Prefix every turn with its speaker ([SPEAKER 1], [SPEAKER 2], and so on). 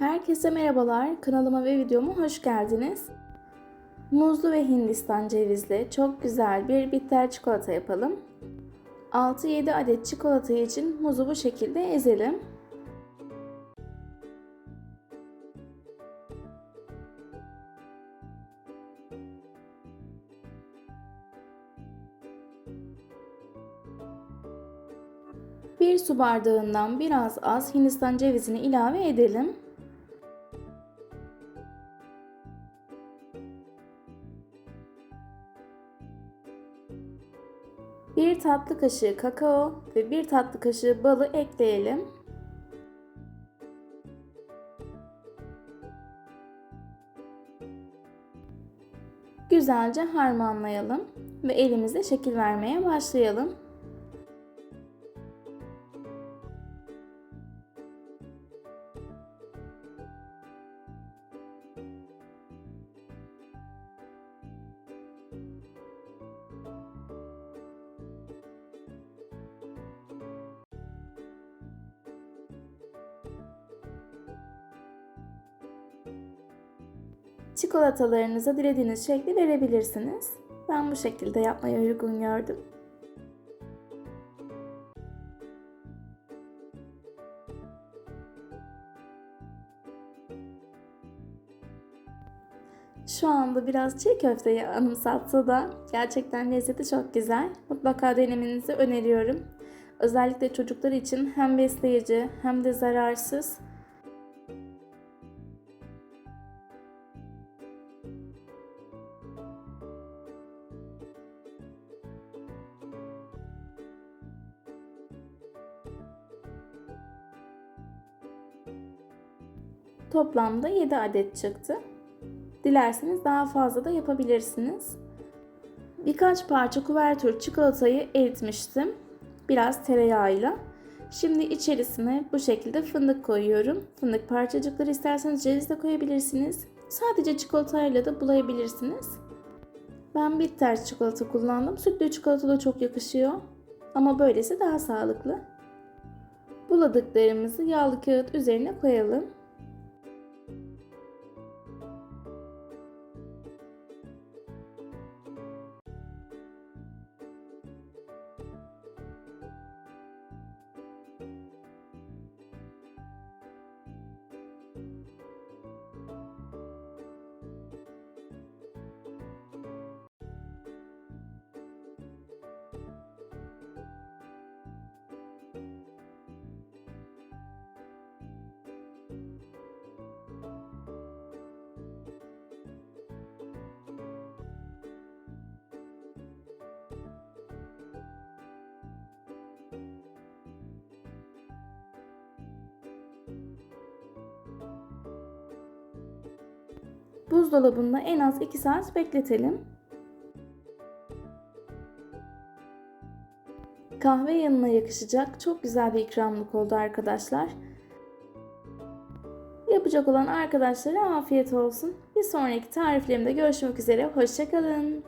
[SPEAKER 1] Herkese merhabalar. Kanalıma ve videoma hoş geldiniz. Muzlu ve Hindistan cevizli çok güzel bir bitter çikolata yapalım. 6-7 adet çikolata için muzu bu şekilde ezelim. Bir su bardağından biraz az Hindistan cevizini ilave edelim. Bir tatlı kaşığı kakao ve bir tatlı kaşığı balı ekleyelim. Güzelce harmanlayalım ve elimizle şekil vermeye başlayalım. Çikolatalarınıza dilediğiniz şekli verebilirsiniz. Ben bu şekilde yapmayı uygun gördüm. Şu anda biraz çiğ köfteyi anımsatsa da gerçekten lezzeti çok güzel. Mutlaka denemenizi öneriyorum. Özellikle çocuklar için hem besleyici hem de zararsız Toplamda 7 adet çıktı. Dilerseniz daha fazla da yapabilirsiniz. Birkaç parça kuvertür çikolatayı eritmiştim. Biraz tereyağıyla. Şimdi içerisine bu şekilde fındık koyuyorum. Fındık parçacıkları isterseniz ceviz de koyabilirsiniz. Sadece çikolatayla da bulayabilirsiniz. Ben bitter çikolata kullandım. Sütlü çikolata da çok yakışıyor. Ama böylesi daha sağlıklı. Buladıklarımızı yağlı kağıt üzerine koyalım. Buzdolabında en az 2 saat bekletelim. Kahve yanına yakışacak çok güzel bir ikramlık oldu arkadaşlar. Yapacak olan arkadaşlara afiyet olsun. Bir sonraki tariflerimde görüşmek üzere. Hoşçakalın.